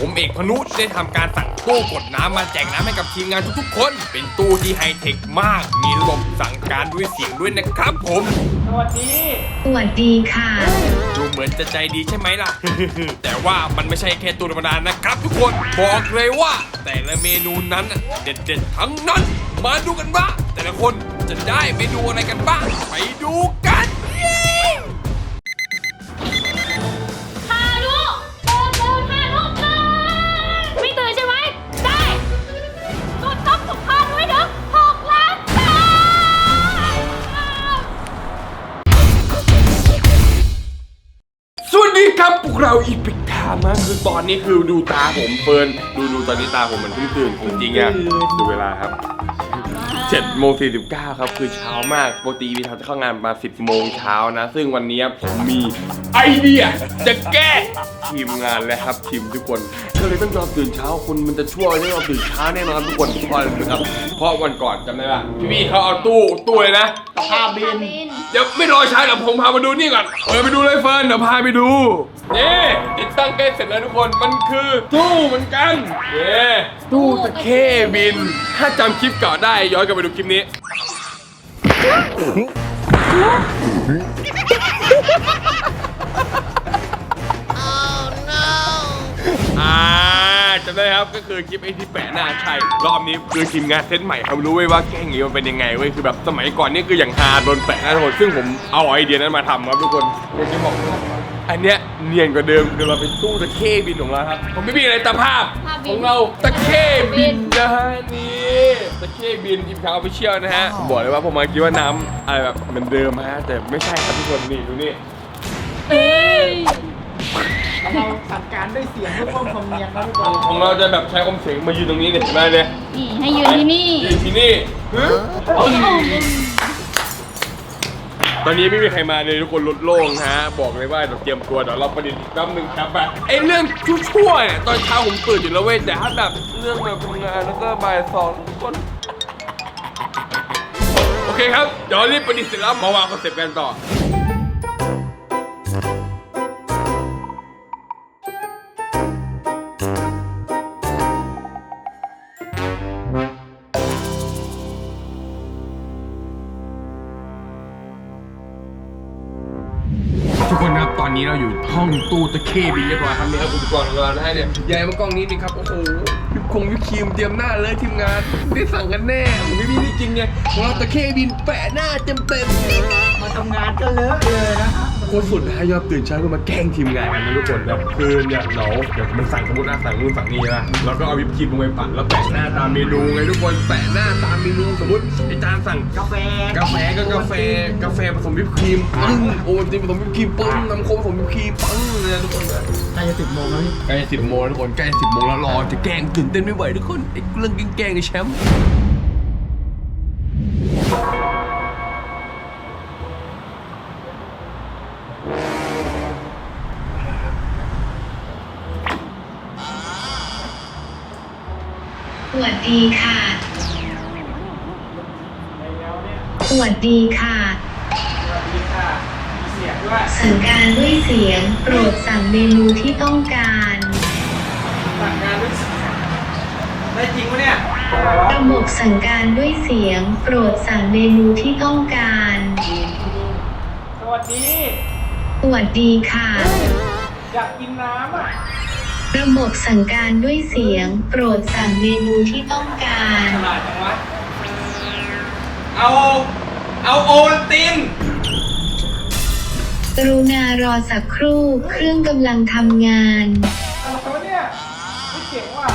ผมเอกพนุได้ทำการสั่งตู้กดน้ำมาแจกน้ำให้กับทีมงานทุกๆคน เป็นตู้ที่ไฮเทคมาก มีระบบสั่งการด้วยเสียงด้วยนะครับผม สวัสดี สวัสดีค่ะ ดูเหมือนจะใจดีใช่ไหมล่ะ แต่ว่ามันไม่ใช่แค่ตู้ธรรมดานะครับทุกคน บอกเลยว่า แต่ละเมนูนั้นน่ะเด็ดๆทั้งนั้น มาดูกันว่าแต่ละคนจะได้เมนูอะไรกันบ้าง ไปดูกัน อีพิกถามมาคือตอนนี้คือดูตาผมเฟิร์นดูดูตอนนี้ตาผมมันเพิ่งตื่นจริงๆอะดูเวลาครับ7โมง49 ครับ คือเช้ามากปกติวีทาจะเข้างานมา 10 โมงเช้านะ ซึ่งวันนี้ผมมีไอเดีย จะแก้ทีมงานแล้วครับทีมทุกคนก็เลยต้องยอมตื่นเช้าคุณมันจะช่วยให้เราตื่นเช้าแน่นอนทุกคนเพราะอะไรนะครับเพราะวันก่อนจำได้ปะพี่พี่เขาเอาตู้ตู้เลยนะภาพบินเดี๋ยวไม่รอช้าเดี๋ยวผมพามาดูนี่ก่อนเออไปดูเลยเฟิร์นเดี๋ยวพาไปดูนี่ติดตั้งใกล้เสร็จแล้วทุกคนมันคือตู้เหมือนกันเย้ตู้ตะเข้บิน ถ้าจำคลิปเก่าได้ย้อนกลับไปดูคลิปนี้ อ่าจำได้ครับก็คือคลิปไอ้ที่แปะหน้าใช่ รอบนี้คือทีมงานเซตใหม่เขารู้เว้ยว่าแกล้งอย่างนี้มันเป็นยังไงเว้ยคือแบบสมัยก่อนนี่คืออย่างฮาโดนแปะหน้าทุกคนซึ่งผมเอาไอเดียนั้นมาทำครับทุกคนอยากจะบอกว่าอันเนี้ยเนียนกว่าเดิมคือเราเป็นตู้ตะเข้บินของเราครับผมไม่มีอะไรตามภาพภาพบิน ของเราตะเข้บินนะฮะนี่ตะเข้บินทีมข่าวไปเชี่ยวนะฮะบอกเลยว่าผมมาคิดว่าน้ำอะไรแบบเหมือนเดิมฮะแต่ไม่ใช่ครับทุกคนนี่ดูนี่ เอ้ย เราสั่งการด้วยเสียงเพื่อเพิ่มความเนียนนะทุกคนของเราจะแบบใช้อมเสียงมายืนตรงนี้เนี่ยเห็นไหมเนี่ยนี่ให้ยืนที่นี่ยืนที่นี่ตอนนี้ไม่มีใครมาเลยทุกคนลดโล่งฮะ บอกเลยว่าเดี๋ยวเตรียมตัวเดี๋ยวเราประดิษฐ์อีกแป๊บนึงครับอะไอเรื่องชั่วๆเนี่ยตอนเช้าผมตื่นอยู่แล้วเว้ยแต่ถ้าแบบเรื่องแบบทำงานแล้วก็บ่ายสองทุกคนโอเคครับเดี๋ยวรีบประดิษฐ์เสร็จแล้วมาวางคอนเซ็ปต์กันต่อ องตู้ตะเคบินเรียบร้อยครับนี่ครับอุปกรณ์ของเรานะฮะเนี่ยใหญ่มากล้องนี้นี่ครับโอ้โหวิปคงวิปครีมเตรียมหน้าเลยทีมงานได้สั่งกันแน่ผมไม่มีนี่จริงไงของเราตะเคบินแปะหน้าเต็มเต็มมาทำงานก็เลอะเลยนะฮะ โคตรสุดนะฮะยอดตื่นเช้าก็มาแกล้งทีมงานกันนะทุกคนแบบคือเนี่ยเราเดี๋ยวมันสั่งสมมตินะสั่งนู่นสั่งนี่นะแล้วก็เอาวิปครีมลงไปปั่นแล้วแปะหน้าตามเมนูไงทุกคนแปะหน้าตามเมนูสมมติไอ้จานสั่งกาแฟกาแฟก็กาแฟกาแฟผสมวิปครีมปึ้งโอ้จริงผสมวิปครีมปึ้งน้ำโค้กผสมวิปครีมปึ้งเลยนะทุกคนนะใกล้จะสิบโมงแล้วพี่ใกล้สิบโมงแล้วทุกคนใกล้สิบโมงแล้วรอจะแกล้งตื่นเต้นไม่ไหวทุกคนไอ้เรื่องแกล้งๆไอ้แชมป์ วัสดีค่ะไปแล้วเนี่ยสวัสดีค่ะ สวัสดีค่ะ มีเสียงด้วย สั่งการด้วยเสียง โปรดสั่งเมนูที่ต้องการ สั่งงานด้วยเสียงได้จริงปะเนี่ยอะไรวะระบบสั่งการด้วยเสียง โปรดสั่งเมนูที่ต้องการ สวัสดี สวัสดีค่ะ อยากกินน้ำอะ ระบบสั่งการด้วยเสียง โปรดสั่งเมนูที่ต้องการ ฉลาดจังวะเอา เอาโอวัลติน กรุณารอสักครู่ เครื่องกำลังทำงาน อะไรวะเนี่ยไม่เจ๋งว่ะ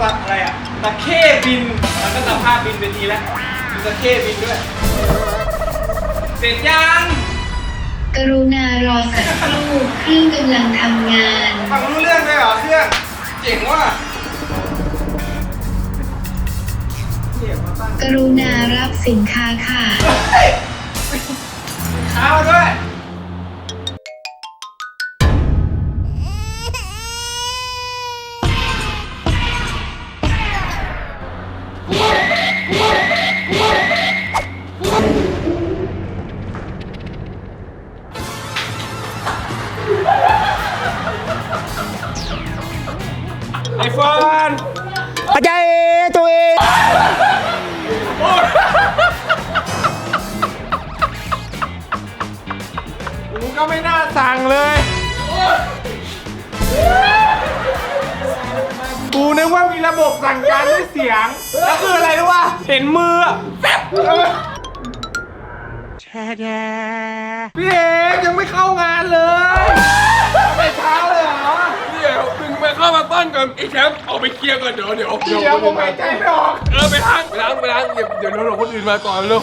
ตัดอะไรอะตะเข้บินมันก็ตะภาพบินไปทีแล้วมีตะเข้บินด้วย เสร็จยัง กรุณารอสักครู่เครื่องกำลังทำงาน ฟังรู้เรื่องเลยเหรอเครื่องเจ๋งว่ะเจ๋งมาตั้งกรุณารับสินค้าค่ะเอาด้วย ไอ้เฟิร์นอาจารย์ตัวเองกูก็ไม่น่าสั่งเลย กูนึกว่ามีระบบสั่งการด้วยเสียง แล้วคืออะไรรู้ป่ะเห็นมืออะแซ่บแช่แช่พี่เอกยังไม่เข้างานเลย เข้ามาต้อนก่อนไอ้แชมป์เอาไปเคลียร์ก่อนเดี๋ยวเดี๋ยวเดี๋ยวผมหายใจไม่ออก เออไปล้างไปล้างไปล้างเดี๋ยวเดี๋ยวเราคนอื่นมาก่อนเร็ว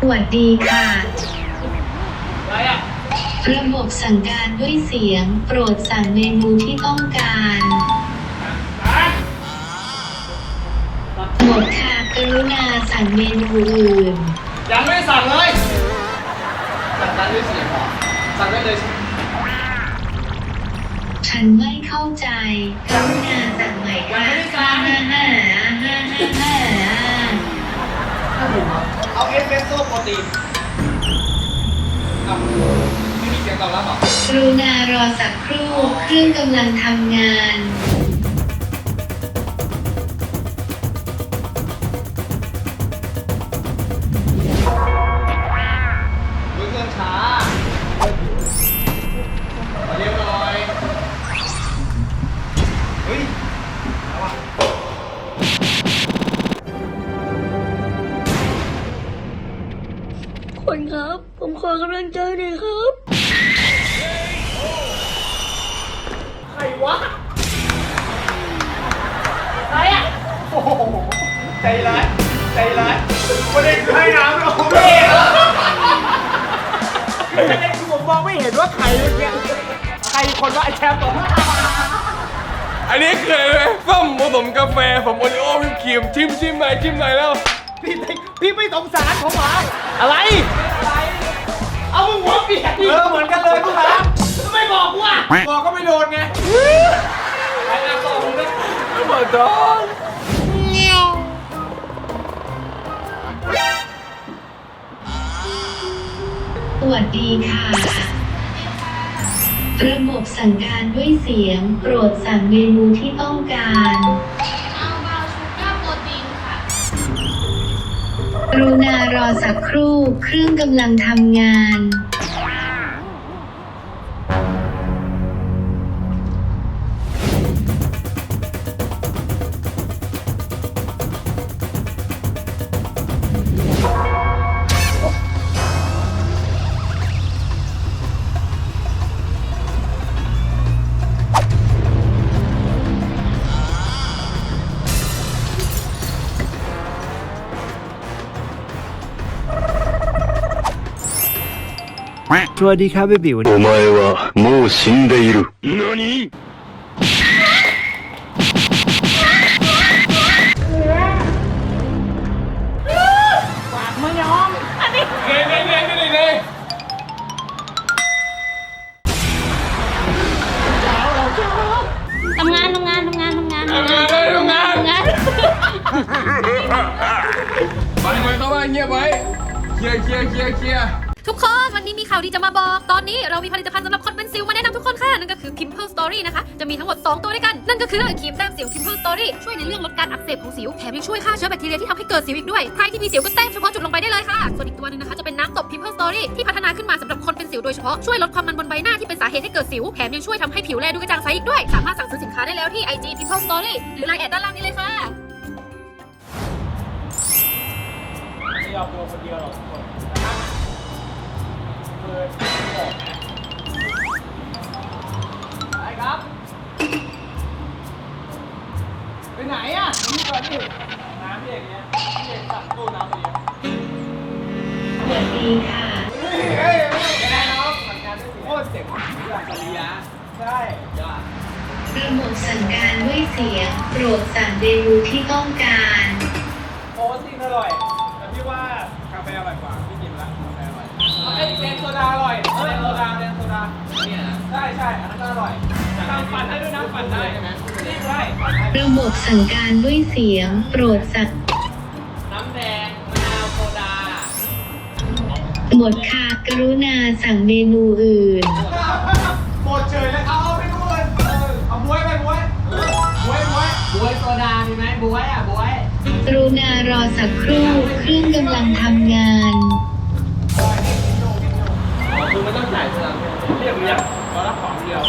สวัสดีค่ะอะไรอะ ระบบสั่งการด้วยเสียง โปรดสั่งเมนูที่ต้องการ ดค่ะกรุณาสั่งเมนูอื่น ยังไม่สั่งเลย สั่งได้ด้วยเสียงเหรอสั่งได้เลยสิฉันไม่เข้าใจกรุณาสั่งใหม่ค่ะฮ่าฮ่าฮ่าฮ่าฮ่าฮ่าเอาเอสเปรสโซ่โปรตีนเอาไม่มีเสียงตอบรับเหรอกรุณารอสักครู่ เครื่องกำลังทำงาน เฮ้ยคนครับ ผมขอกำลังใจหน่อยครับ ใครวะอะไรอะโอ้โหใจร้ายใจร้ายประเด็นคือให้น้ำเราไม่เห็นประเด็นคือผมมองไม่เห็นว่าใครเมื่อกี้ใครคนว่าไอ้แชมป์เหรอ อันนี้คืออะไรไหมส้มผสมกาแฟผมโอริโอ้วิปครีมชิมชิมหน่อยชิมหน่อยแล้ว พี่พี่ไม่สงสารผมเหรออะไร เอามึงหัวเปียกดิเออเหมือนกันเลยพวกเราไม่บอกกูอะบอกก็ไม่โดนไงไปงานต่อมึงเลยไม่บอกโดนสวัสดีค่ะ ระบบสั่งการด้วยเสียง โปรดสั่งเมนูที่ต้องการเอาเบาชูการ์โปรตีนค่ะ กรุณารอสักครู่ เครื่องกำลังทำงาน สวัสดีครับเบบิวโอมาเอวะมูชินเดอิรุนานิปากไม่ยอม อันนี้เลยเลยเลยเลยเลยทำงานทำงานทำงานทำงานทำงานเลยทำงานทำงานไปไปเข้าบ้านเงียบไว้เคลียร์เคลียร์เคลียร์เคลียร์ ทุกคนวันนี้มีข่าวดีจะมาบอก ตอนนี้เรามีผลิตภัณฑ์สำหรับคนเป็นสิวมาแนะนำทุกคนค่ะ นั่นก็คือ Pimple Story นะคะ จะมีทั้งหมด 2 ตัวด้วยกัน นั่นก็คือครีมแต้มสิว Pimple Story ช่วยในเรื่องลดการอักเสบของสิว แถมยังช่วยฆ่าเชื้อแบคทีเรียที่ทำให้เกิดสิวอีกด้วย ใครที่มีสิวก็แต้มเฉพาะจุดลงไปได้เลยค่ะ ส่วนอีกตัวหนึงนะคะจะเป็นน้ำตบ Pimple Story ที่พัฒนาขึ้นมาสำหรับคนเป็นสิวโดยเฉพาะ ช่วยลดความมันบนใบหน้าที่เป็นสาเหตุให้เกิดสิว แถมยังช่วยทำให้ผิวแลดูกระจ่างใสอีกด้วย สามารถสั่งซื้อสินค้าได้แล้วที่ IG Pimple Story หรือ Line แอดด้านล่างนี้เลยค่ะไม่ยอมตัวคนเดียวหรอก ไปครับ ไปไหนอะนี่ก่อนดิน้ำพี่เอกเนี่ยพี่เอกสั่งตู้น้ำไปเยอะสวัสดีค่ะเฮ้ยเฮ้ยไม่ได้น้องเหมือนกันโคตรเจ๋งอยางปริยาใช่ยอดระบบสั่งการด้วยเสียงโปรดสั่งเมนูที่ต้องการ แดงโซดาอร่อยแดงโซดาแดงโซดาเนี่ยใช่ใช่อันนั้นก็อร่อยน้ำปั่นได้ด้วยน้ำปั่นได้ใช่ไหมระบบสั่งการด้วยเสียง โปรดสั่งน้ำแดงมะนาวโซดาหมดค่ะกรุณาสั่งเมนูอื่นหมดเฉยเลยเอาเอาไปดูเลยเอาบวยไปบวยบวยบวยบวยโซดามีไหมบวยอะบวยกรุณารอสักครู่เครื่องกำลังทำงาน ไม่ต้องจ่ายเงินเรียกเรียกเรารับของเดียว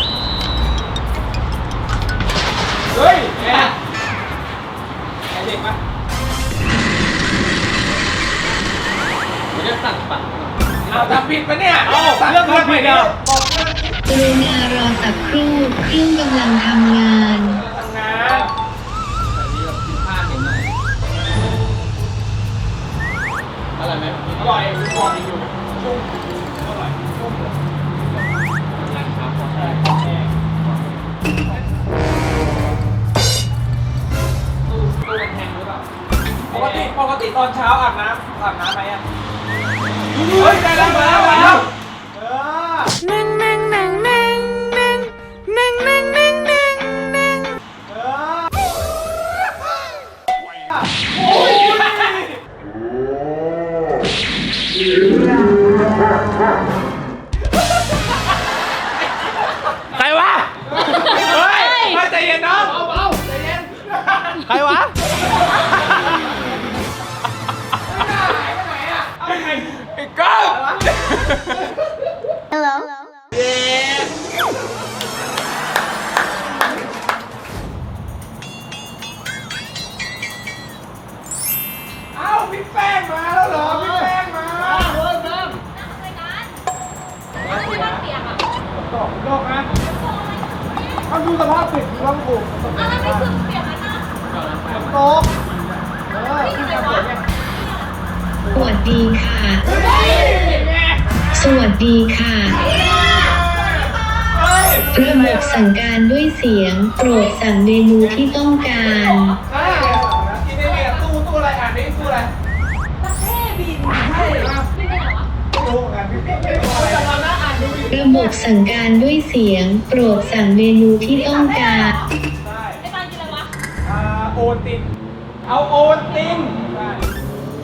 เฮ้ยแกแกเด็กปะจะสั่งปัดเอาทำผิดปะเนี่ยเอาเรื่องทำผิดอะบอกเรื่องกรุณารอสักครู่เครื่องกำลังทำงาน ทำงานผ้าเห็นไหมอร่อยไหมอร่อยพอดีอยู่ชุ่ม ปกติปกติตอนเช้าอาบน้ำอาบน้ำไหมอะเฮ้ยได้แล้วมาแล้วมาแล้วเออ พี่แป้งมาแล้วเหรอพี่แป้งมาเริ่มเริ่มอะไรบ้างเปียกอะตกโลกนะเขาดูสภาพตึกดูร่างถูกอะไรไม่คือเปียกนะโตกเออที่ทำสวยเนี่ยสวัสดีค่ะ เฮ้ยแม่สวัสดีค่ะ เฮ้ยระบบสั่งการด้วยเสียง โปรดสั่งเมนูที่ต้องการอ่ากิ รู้เหมือนกันพี่พี่ไม่รู้อะไรตอนนั้นอ่านดูดิระบบสั่งการด้วยเสียง โปรดสั่งเมนูที่ต้องการใช่ไอ้ปานกินอะไรวะ อ่าโอนตินเอาโอนตินใช่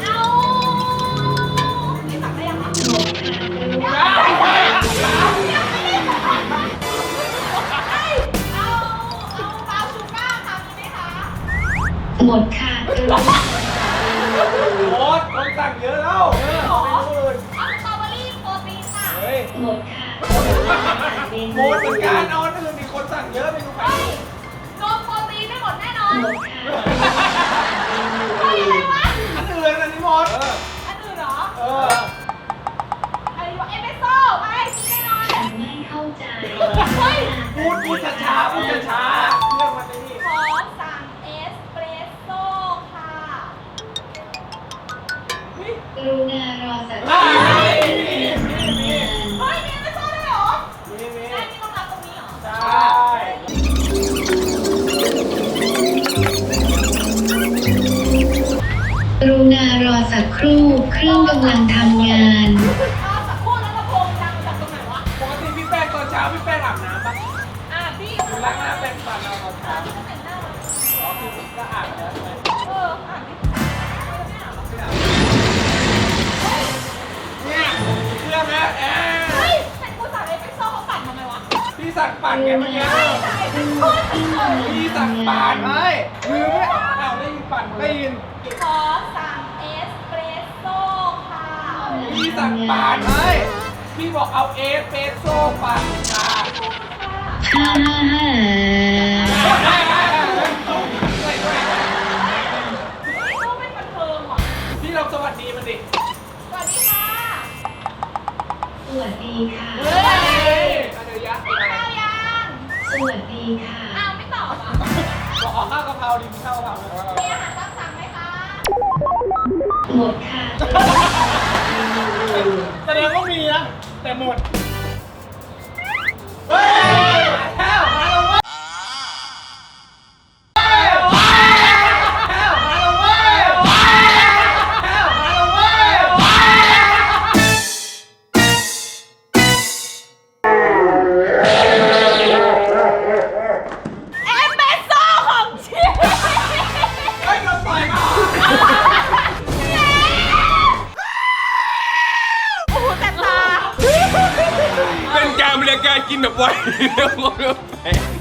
เอาไม่สั่งได้ยังวะเอาเอาบราวน์ชูก้าร์ค่ะมีไหมคะ หมดค่ะกรุณา โอ๊ตคนสั่งเยอะแล้วเออเอาไปดูอื่นเอาสตรอเบอรี่โปรตีนค่ะ เฮ้ยหมดค่ะเมโมนูดเหมือนกันเอาอันอื่นมีคนสั่งเยอะไม่รู้ใครเฮ้ยนมโปรตีนไม่หมดแน่นอนหมดค่ะเฮ้ยอะไรวะ อันอื่นอันนี้หมดอันอื่นเหรอเอออะไรวะเอสเปรสโซ่ไปกินแน่นอนฉันไม่เข้าใจ เฮ้ย พูดพูดช้าๆพูดช้าๆ สักครู่ เครื่องกำลังทำงานอ้าวสักครู่แล้วลำโพงดังมาจากตรงไหนวะ ปกติพี่แป้งตอนเช้าพี่แป้งอาบน้ำปะอะพี่ ล้างหน้าแป้งฟันเอาตอนเช้าพี่ก็แต่งหน้ามาอ๋อคือก็อาบแล้วใช่ไหมเอออะเนี่ยเครื่องนะแอร์เฮ้ยแต่กูสั่งเอสเปรสโซ่เขาปั่นทำไมวะพี่สั่งปั่นไงเมื่อกี้ใช่เป็นโคตรเฉยพี่สั่งปั่นไม่ลืมไอ้าวได้ยินปั่นได้ยิน ขอสั่ง พี่สั่งปั่นไม่พี่บอกเอาเอสเปรสโซ่ปั่นค่ะฮ่าฮ่าฮ่าเขาเป็นบันเทิงว่ะพี่ลองสวัสดีมันดิสวัสดีค่ะสวัสดีค่ะ เฮ้ยอันเดียวยักษ์กินข้าวยังสวัสดีค่ะ อ้าวไม่ตอบอะบอกออกข้าวกะเพราดิข้าวกะเพรามีอาหารตามสั่งไหมคะ หมดค่ะแส ดงว่ามีนะแต่หมด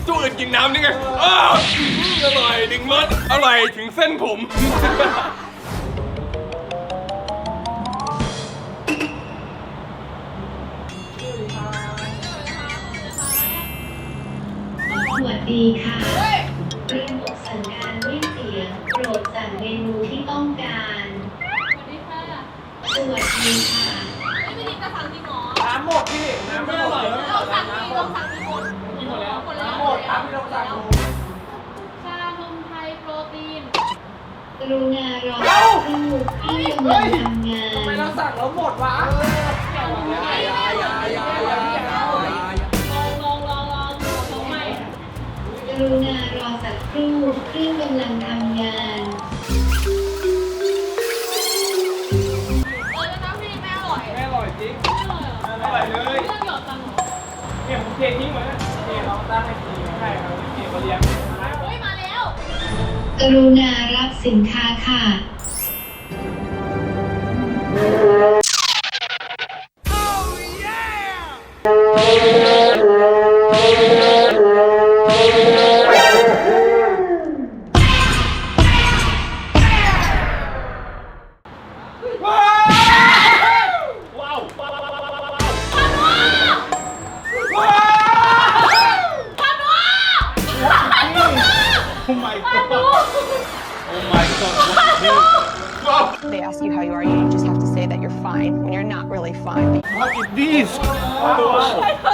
ตู้อื่นกินน้ำนี่ไงอ้าวอร่อยดึงรสอร่อยถึงเส้นผมสวัสดีค่ะเตรียมอกสั่งการด้วยเสียงโปรดสั่งเมนูที่ต้องการ สวัสดีค่ะน้ำ หมดพี่น้ำไม่อร่อยแล้วสั่งน้ำหมดกินหมดแล้วน้ำหมดน้ำที่เราสั่งหมดชานมไทยโปรตีนกรุณารอสักครู่ที่กำลังทำงานทำไมเราสั่งแล้วหมดวะยายายายายายาลองารอสักครู่เครื่องกำลังทำงาน เนี่ยผมเททิ้งหมดแล้วเนี่ยเราตั้งให้ดีใช่ครับเก็บมาเลี้ยงเฮ้ยมาแล้วกรุณารับสินค้าค่ะ fine when you're not really fine. what is this